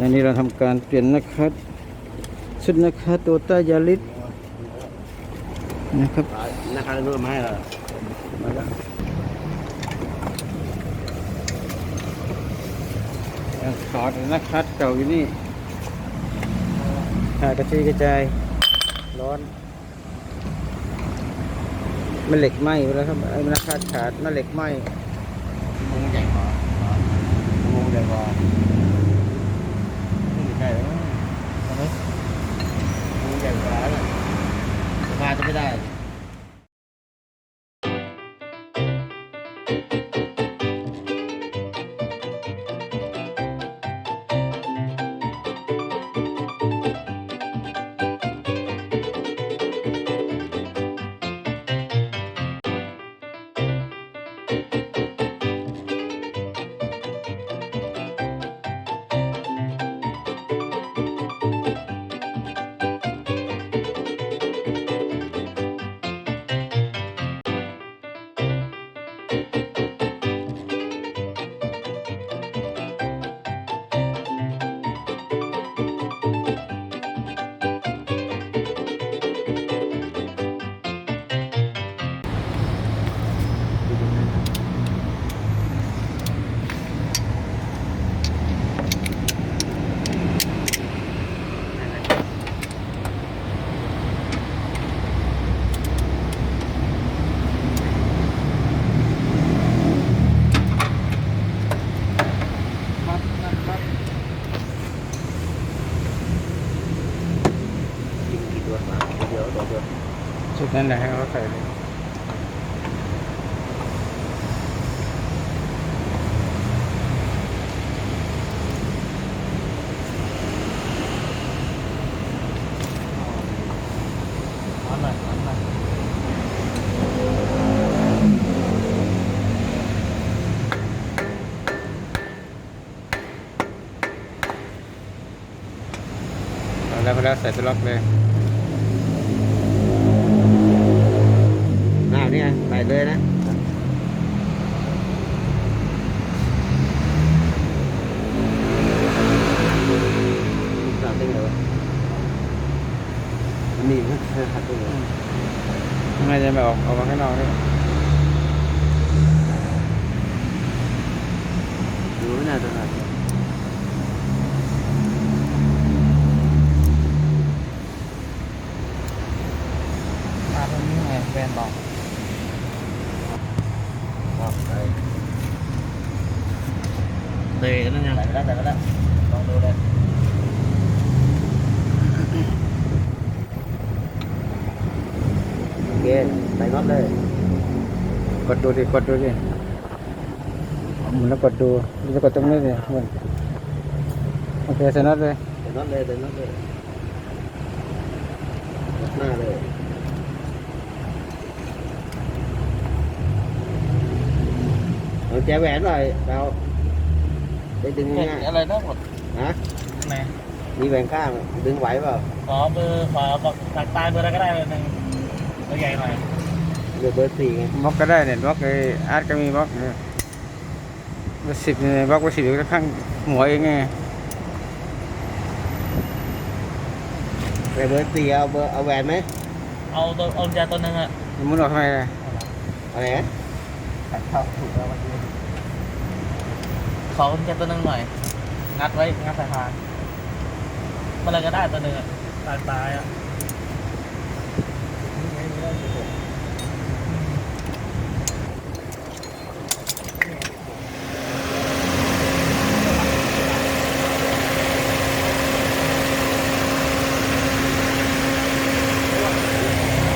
อันนี้เราทำการเปลี่ยนนะครับชุดนะครับโตต้ายาริสนะครับนะครับรู้ไหมเหรอมาแล้วยังถอดนะครับเก่าอยู่นี่หากระจายกระจายร้อนมันเหล็กไหม้ไปแล้วครับไอ้มันขาดขาดมันเหล็กไหม้มุงใหญ่กว่ามุงใหญ่กว่าไม่ใช่แล้วมุง ใหญ่กว่าแล้วมาจะไม่ได้ ดี๋ยวตัวเดียวชุดนั้นแหละให้เขาใส่เลยแล้วก็แล้วใส่ตัวล็อกเลย อ่านี่ไงไปเลยนะสามเด้งเลยวะมีไหมหัด เด้งเลยน่าจะไม่ออกออกมาข้างนอกด้วยดูไม่น่าจะหัดมาตรงนี้ไงแฟนบอกบอกไปเตะกันนั่นยังแต่แล้วแต่แล้วลองดูเลยโอเคใส่น็อตเลย กดดูดิกดดูดิหมุนแล้วกดดูจะกดตรงนี้ดิหมุนโอเคใส่น็อตเลยใส่น็อตเลยใส่น็อตเลยน็อตหน้าเลย เอาแจแหวนหน่อยเราได้ดึงง่ายอะไรนะหมดๆนะไหนมีแหวนข้างดึงไหวเปล่าขอเบอร์ขอบอกตักตายเบอร์อะไรก็ได้เลยหนึ่งตัวใหญ่หน่อยเดือเบอร์สี่ไงบล็อกก็ได้เนี่ยบล็อกไอ้อาร์ตก็มีบล็อกเนี่ยเบอร์สิบเนี่ยบล็อกเบอร์สิบอยู่ข้างหัวเองไงแต่เบอร์สี่เอาเบอร์เอาแหวนไหมเอาตัวเอากุญแจตัวหนึ่งอะหมุนออกทำไมล่ะอะไร นะเข้าถูกแล้วเมื่อกี้ขอกุญแจตัวหนึ่งหน่อย งัดไว้ งัดสายพานเมื่อไรก็ได้ตัวหนึ่งอะตายตายอะ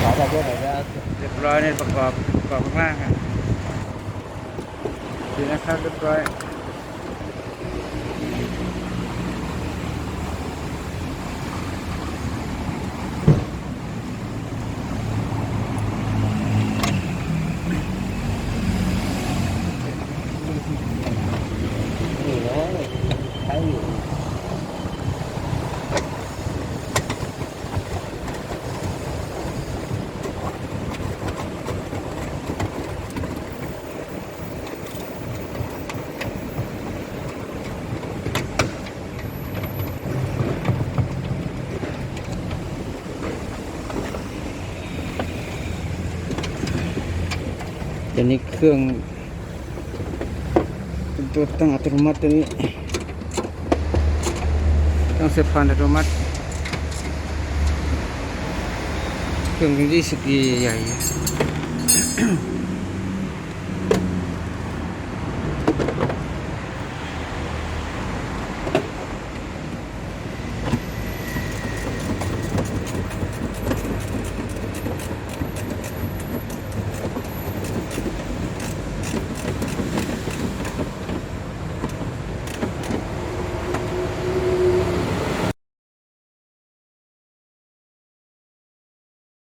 ขอบอกเบอร์หน่อยนะเรียบร้อยเนี่ยประกอบประกอบข้างล่างอะ ดีนะ เรียบร้อย เครื่องเป็นตัวตั้งอัตโนมัติตัวนี้ตั้งเสียบผ่านอัตโนมัติ เครื่องยี่สิบใหญ่ๆ